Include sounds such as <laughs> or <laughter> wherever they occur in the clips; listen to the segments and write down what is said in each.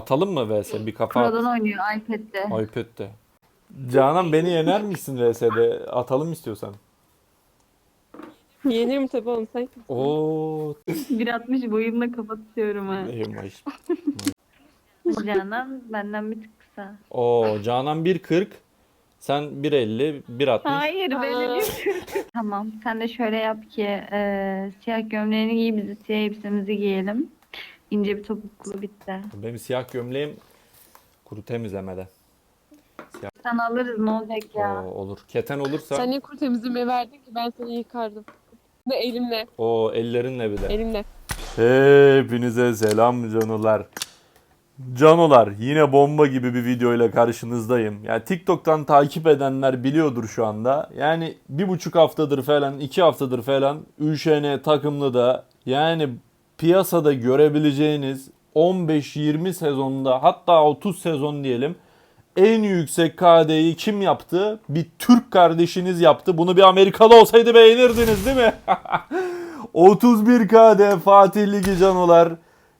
Atalım mı vs bir kafa at. Pro'dan oynuyor iPad'de. iPad'de. Canan beni yener misin vs'de? Atalım istiyorsan. Yenirim tabii oğlum sen kimsin? Oo, 1.60 boyumla kapatıyorum ha. eyvah. <laughs> Canan benden bir tık kısa. Oo, Canan 1.40. Sen 1.50, 1.60. Hayır böyle Tamam sen de şöyle yap ki e, siyah gömleğini giy biz de siyah elbisemizi giyelim. İnce bir topuklu bitti. Benim siyah gömleğim kuru temizlemede. Sen alırız ne olacak ya. Oo, olur. Keten olursa Sen niye kuru temizliğime verdin ki ben seni yıkardım. Ve elimle, o ellerinle bir de. elimle. Hepinize selam canolar. Canolar yine bomba gibi bir video ile karşınızdayım. Yani TikTok'tan takip edenler biliyordur şu anda. Yani bir buçuk haftadır falan, iki haftadır falan ÜŞN takımlı da yani piyasada görebileceğiniz 15-20 sezonda hatta 30 sezon diyelim en yüksek KD'yi kim yaptı? Bir Türk kardeşiniz yaptı. Bunu bir Amerikalı olsaydı beğenirdiniz değil mi? <laughs> 31 KD Fatih Ligi canolar.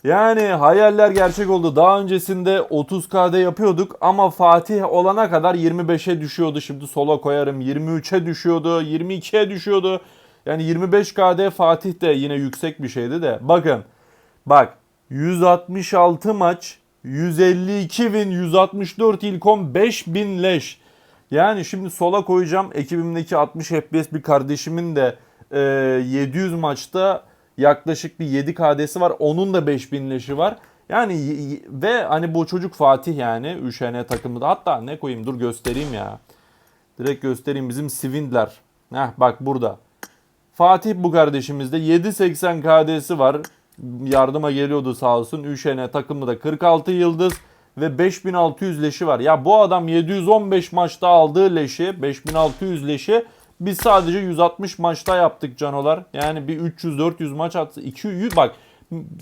Yani hayaller gerçek oldu. Daha öncesinde 30 KD yapıyorduk ama Fatih olana kadar 25'e düşüyordu. Şimdi sola koyarım 23'e düşüyordu, 22'ye düşüyordu. Yani 25 KD Fatih de yine yüksek bir şeydi de. Bakın bak 166 maç 152 win 164 ilkom 5000 leş. Yani şimdi sola koyacağım ekibimdeki 60 FPS bir kardeşimin de e, 700 maçta yaklaşık bir 7 KD'si var. Onun da 5000 leşi var. Yani ve hani bu çocuk Fatih yani ÜŞN takımı da hatta ne koyayım dur göstereyim ya. Direkt göstereyim bizim Svindler. Heh bak burada. Fatih bu kardeşimizde 780 KD'si var. Yardıma geliyordu sağ olsun. ÜŞN takımı da 46 yıldız ve 5600 leşi var. Ya bu adam 715 maçta aldığı leşi, 5600 leşi biz sadece 160 maçta yaptık canolar. Yani bir 300-400 maç attı. 200 bak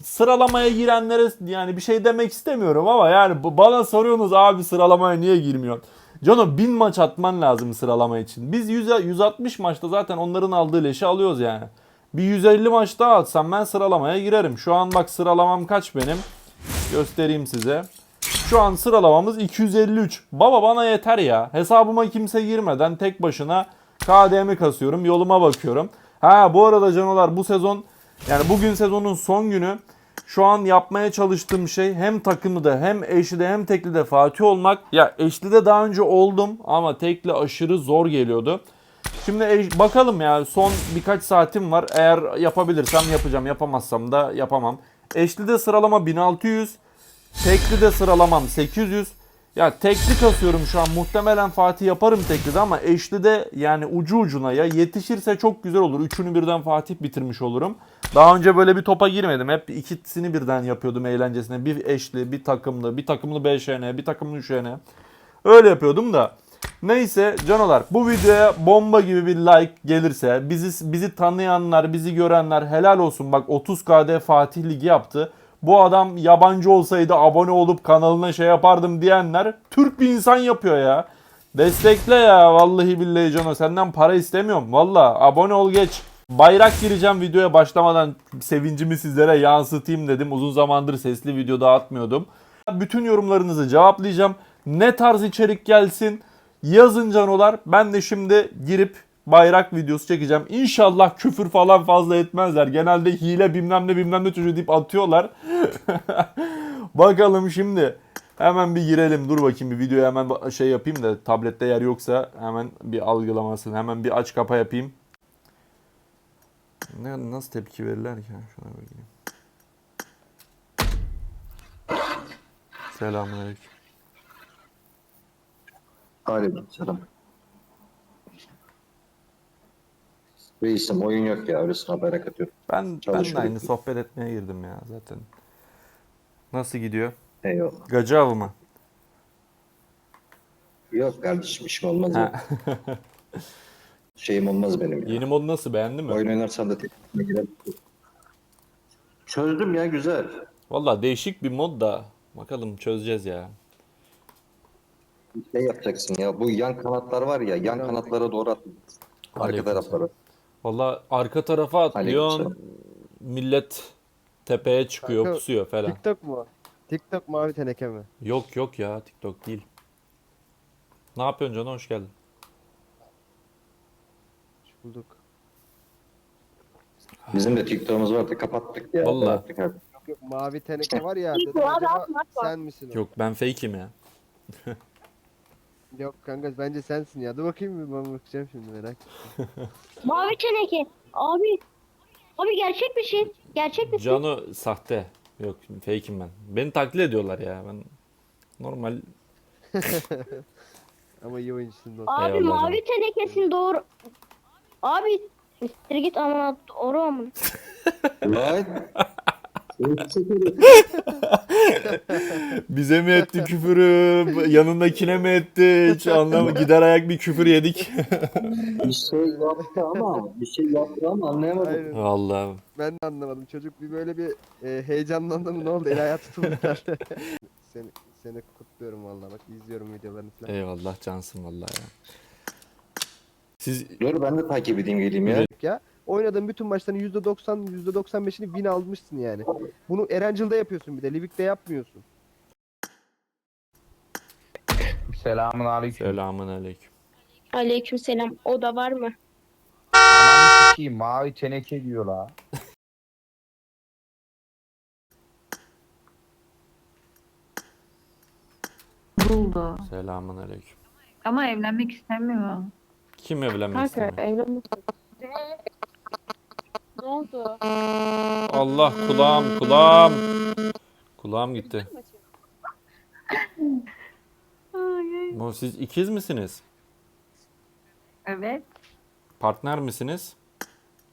sıralamaya girenlere yani bir şey demek istemiyorum ama yani bana soruyorsunuz abi sıralamaya niye girmiyor? Cano 1000 maç atman lazım sıralama için. Biz 100, 160 maçta zaten onların aldığı leşi alıyoruz yani. Bir 150 maç daha atsam ben sıralamaya girerim. Şu an bak sıralamam kaç benim? Göstereyim size. Şu an sıralamamız 253. Baba bana yeter ya. Hesabıma kimse girmeden tek başına KDM'i kasıyorum. Yoluma bakıyorum. Ha bu arada canolar bu sezon yani bugün sezonun son günü. Şu an yapmaya çalıştığım şey hem takımda hem eşlide hem teklide Fatih olmak. Ya eşlide daha önce oldum ama tekli aşırı zor geliyordu. Şimdi eş- bakalım ya son birkaç saatim var. Eğer yapabilirsem yapacağım. Yapamazsam da yapamam. Eşlide sıralama 1600. Tekli de sıralamam 800. Ya tekli kasıyorum şu an. Muhtemelen Fatih yaparım tekli ama eşli de yani ucu ucuna ya yetişirse çok güzel olur. Üçünü birden Fatih bitirmiş olurum. Daha önce böyle bir topa girmedim. Hep ikisini birden yapıyordum eğlencesine. Bir eşli, bir takımlı, bir takımlı 5'ene, bir takımlı 3'ene. Öyle yapıyordum da. Neyse canolar bu videoya bomba gibi bir like gelirse bizi bizi tanıyanlar, bizi görenler helal olsun. Bak 30 KD Fatih Ligi yaptı. Bu adam yabancı olsaydı abone olup kanalına şey yapardım diyenler Türk bir insan yapıyor ya. Destekle ya vallahi billahi Cano senden para istemiyorum. Valla abone ol geç. Bayrak gireceğim videoya başlamadan sevincimi sizlere yansıtayım dedim. Uzun zamandır sesli video dağıtmıyordum. Bütün yorumlarınızı cevaplayacağım. Ne tarz içerik gelsin yazın canolar. Ben de şimdi girip bayrak videosu çekeceğim. İnşallah küfür falan fazla etmezler. Genelde hile bilmem ne bilmem ne çocuğu deyip atıyorlar. <laughs> Bakalım şimdi. Hemen bir girelim. Dur bakayım bir videoya hemen şey yapayım da tablette yer yoksa hemen bir algılamasını. Hemen bir aç kapa yapayım. Ne, nasıl tepki verirler ki? Şuna bakayım. Selamünaleyküm. Aleykümselam. Reisim oyun yok ya öylesine bayrak atıyorum. Ben, ben de aynı sohbet etmeye girdim ya zaten. Nasıl gidiyor? Eyvallah. Gacı avı mı? Yok kardeşim işim olmaz Ha. ya. <laughs> Şeyim olmaz benim ya. Yeni mod nasıl beğendin mi? Oyun oynarsan da girelim. Çözdüm ya güzel. Valla değişik bir mod da bakalım çözeceğiz ya. Ne yapacaksın ya? Bu yan kanatlar var ya yan kanatlara doğru at. Arka taraflara. Valla arka tarafa atlıyorsun millet tepeye çıkıyor Kanka, pusuyor falan. TikTok mu? TikTok mavi teneke mi? Yok yok ya TikTok değil. Ne yapıyorsun Can? Hoş geldin. Hoş bulduk. Bizim de TikTok'umuz vardı kapattık ya. Vallahi. Kapattık. Yok mavi teneke var ya <laughs> dedim acaba sen misin o? Yok ben fake'im ya. <laughs> Yok kanka bence sensin ya. Dur bakayım bir ben bakacağım şimdi merak ettim. <laughs> Mavi teneke. Abi. Abi gerçek bir şey. Gerçek bir şey. Cano sahte. Yok fake'im ben. Beni taklit ediyorlar ya. Ben normal <laughs> Ama iyi oyuncusun dostum. Abi Eyvallah mavi tenekesin doğru. Abi. Siktir git ama doğru ama. Lan. <laughs> <laughs> bize mi etti küfürü, yanındakine mi etti hiç anlamadım. Gider ayak bir küfür yedik. <laughs> bir şey yaptı ama bir şey yaptı ama anlayamadım. Aynen. Vallahi Ben de anlamadım. Çocuk bir böyle bir e, heyecanlandı mı ne oldu? El ayağı tutuldu herhalde. <laughs> seni, seni kutluyorum vallahi bak izliyorum videolarını falan. eyvallah cansın vallahi ya. Siz Dur ben de takip edeyim geleyim ya. ya. Oynadığın bütün maçların %90, %95'ini win almışsın yani. Bunu Erencil'de yapıyorsun bir de. Livik'te yapmıyorsun. Selamun aleyküm. selamun aleyküm. Aleykümselam. O da var mı? Ananı sikeyim mavi teneke diyor la. Buldu. Selamun aleyküm. Ama evlenmek istemiyor. Kim evlenmek Kanka istemiyor? evlenmek Ne oldu? Allah kulağım kulağım. Kulağım gitti. Bu siz ikiz misiniz? Evet. Partner misiniz?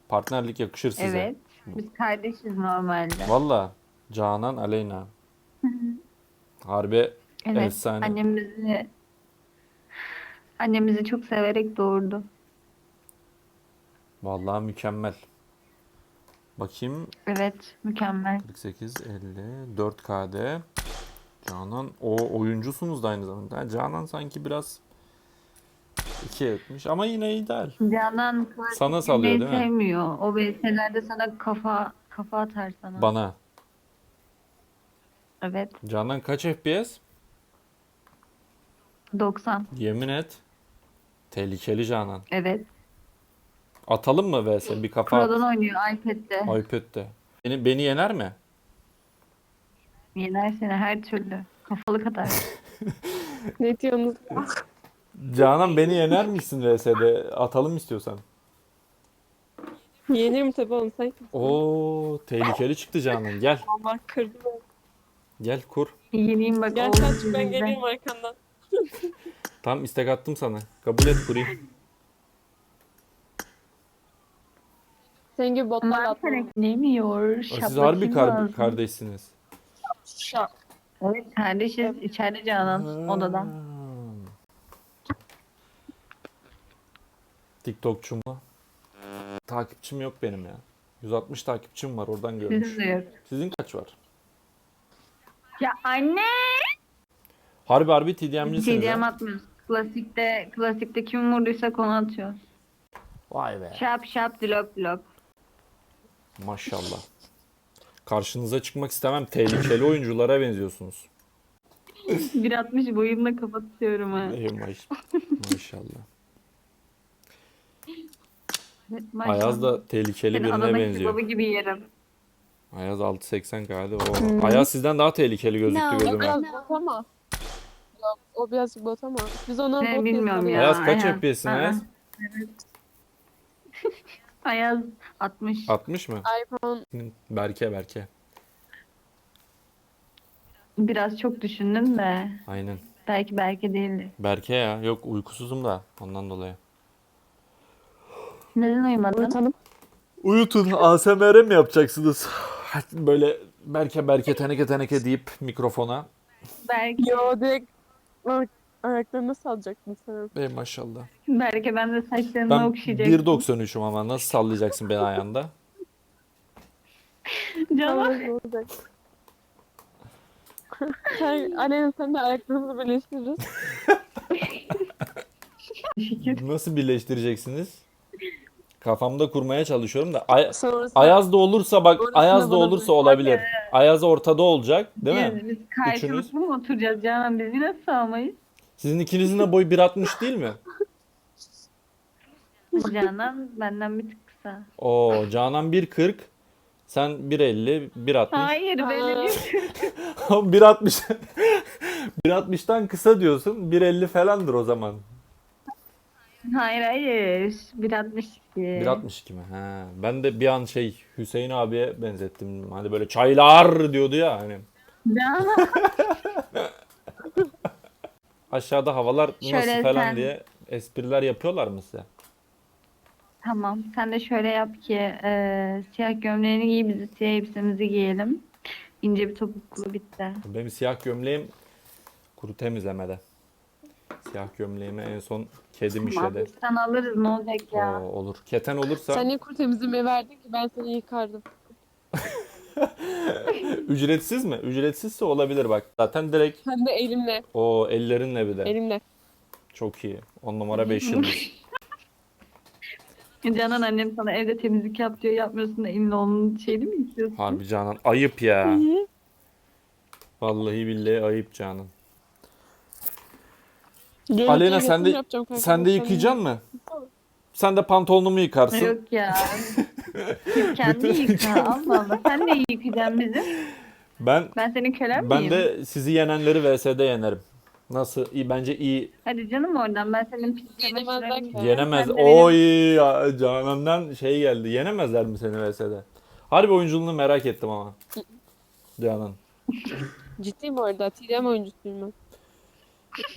Partnerlik yakışır size. Evet. Biz kardeşiz normalde. Valla Canan Aleyna. Harbi Evet. efsane. Annemizi annemizi çok severek doğurdu. Vallahi mükemmel. Bakayım Evet, mükemmel. 48 50 4K'de. Canan o oyuncusunuz da aynı zamanda. Canan sanki biraz 2 etmiş ama yine ideal. Canan Sana salıyor değil mi? sevmiyor. O VS'lerde sana kafa kafa atar sana. Bana. Evet. Canan kaç FPS? 90. Yemin et. Tehlikeli Canan. Evet. Atalım mı vs bir kafa Pro'dan at. oynuyor iPad'de. iPad'de. Beni, beni yener mi? Yener seni her türlü. Kafalık atar. <laughs> Ne diyorsunuz? Canan beni yener misin vs'de? Atalım istiyorsan. Yenirim tabii oğlum sen? Oo tehlikeli çıktı Canan. Gel. Allah kırdı beni. Gel kur. Yeneyim bak. Gel oğlum sen çık ben yüzünden. geleyim arkandan. Tam istek attım sana. Kabul et kurayım. Sen gibi botlarla Mavi atma. renklemiyor. O Siz harbi kar- kardeşsiniz. Evet kardeşiz. İçeride Canan odada. TikTokçum mu? Takipçim yok benim ya. 160 takipçim var oradan görmüş. Bizim de yok. Sizin kaç var? Ya anne. Harbi harbi TDM'cisiniz TDM ha? atmıyoruz. Klasikte, klasikte kim vurduysa konu atıyoruz. Vay be. Şap şap dilop dilop. Maşallah. Karşınıza çıkmak istemem. Tehlikeli oyunculara benziyorsunuz. 1.60 boyumla kapatıyorum ha. Ey maş- maşallah. Maşallah. Ayaz da tehlikeli Seni birine benziyor. kebabı gibi yerim. Ayaz 6.80 galiba. O. Ayaz sizden daha tehlikeli gözüktü gözüme. biraz bot ama. O birazcık bot ama. Biz ona Ne bot bilmiyorum ya. Ayaz kaç Ayaz. FPS'in Ayaz? Ayaz 60. 60 mı? iPhone Berke Berke. Biraz çok düşündüm de. Aynen. Belki belki değildi. Berke ya. Yok uykusuzum da ondan dolayı. Neden uyumadın? tanım. Uyutun. ASMR mi yapacaksınız? Böyle Berke Berke teneke teneke deyip mikrofona. Belki, Yo direkt ayaklarını salacaktın sen. Ey maşallah. belki ben de saçlarını Ben okşayacaktım. 1.93'üm ama nasıl sallayacaksın beni ayağında? <laughs> Canım. Tamam, olacak. sen, Aleyna sen de ayaklarımızı birleştiririz. Şükür. Nasıl birleştireceksiniz? Kafamda kurmaya çalışıyorum da Ay- Sonrasında Ayaz da olursa bak Ayaz da bana olursa olabilir. Ayaz ortada olacak değil mi? Biz, biz karşılıklı mı oturacağız Canan? Biz yine sığamayız. Sizin ikinizin de boyu 1.60 değil mi? Canan benden bir tık kısa. Oo Canan 1.40. Sen 1.50, 1.60. Hayır böyle Aa. bir 1.60 1.60'tan <laughs> kısa diyorsun. 1.50 falandır o zaman. Hayır hayır. 1.62. 1.62 mi? He. Ben de bir an şey Hüseyin abiye benzettim. Hani böyle çaylar diyordu ya hani. Canan. <laughs> Aşağıda havalar nasıl Şöyle falan sen- diye espriler yapıyorlar mı size? Tamam. Sen de şöyle yap ki e, siyah gömleğini giy biz de siyah elbisemizi giyelim. İnce bir topuklu bitti. Benim siyah gömleğim kuru temizlemede. Siyah gömleğimi en son kedim Tamam. işledi. Sen alırız ne olacak ya. Oo, olur. Keten olursa Sen niye kuru temizlemeye verdin ki ben seni yıkardım. <laughs> ücretsiz mi? Ücretsizse olabilir bak. Zaten direkt Hem de elimle. o ellerinle bir de. Elimle. Çok iyi. 10 numara 5 <laughs> yıldız. Canan annem sana evde temizlik yap diyor yapmıyorsun da elinle onun şeyini mi istiyorsun? Harbi Canan ayıp ya. Vallahi billahi ayıp Canan. Görüntü Aleyna sen de yapacağım kanka. sen de Sen- yıkayacaksın mı? Sen de pantolonumu yıkarsın. Yok ya. <laughs> <laughs> Kendi yıka. Allah Allah. Sen de yıkayacaksın bizi. Ben Ben senin kölen ben miyim? de sizi yenenleri VS'de yenerim. Nasıl? İyi bence iyi. Hadi canım oradan ben senin pis Yenemezler çamaşırlarını ki. giyerim, Yenemez. sen de benim- Oy ya, Canan'dan şey geldi. Yenemezler mi seni VS'de? Harbi oyunculuğunu merak ettim ama. Canan. Ciddiyim orada. TDM oyuncusuyum ben.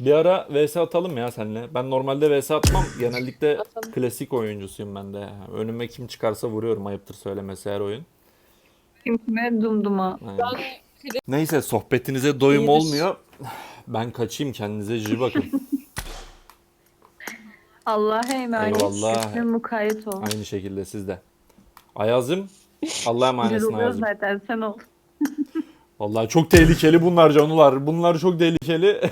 Bir ara VS atalım ya seninle. Ben normalde VS atmam. Genellikle Atalım. klasik oyuncusuyum ben de. Önüme kim çıkarsa vuruyorum. Ayıptır söylemesi her oyun. Kim kime dumduma. Aynen. Ben Neyse sohbetinize doyum İyidir. olmuyor. Ben kaçayım kendinize iyi bakın. <laughs> Allah'a emanet. Eyvallah. Ve mukayyet ol. Aynı şekilde siz de. Ayaz'ım Allah'a Güzel emanetsin oluyor Ayaz'ım. zaten sen ol. Vallahi çok tehlikeli bunlar canlılar. Bunlar çok tehlikeli. <laughs>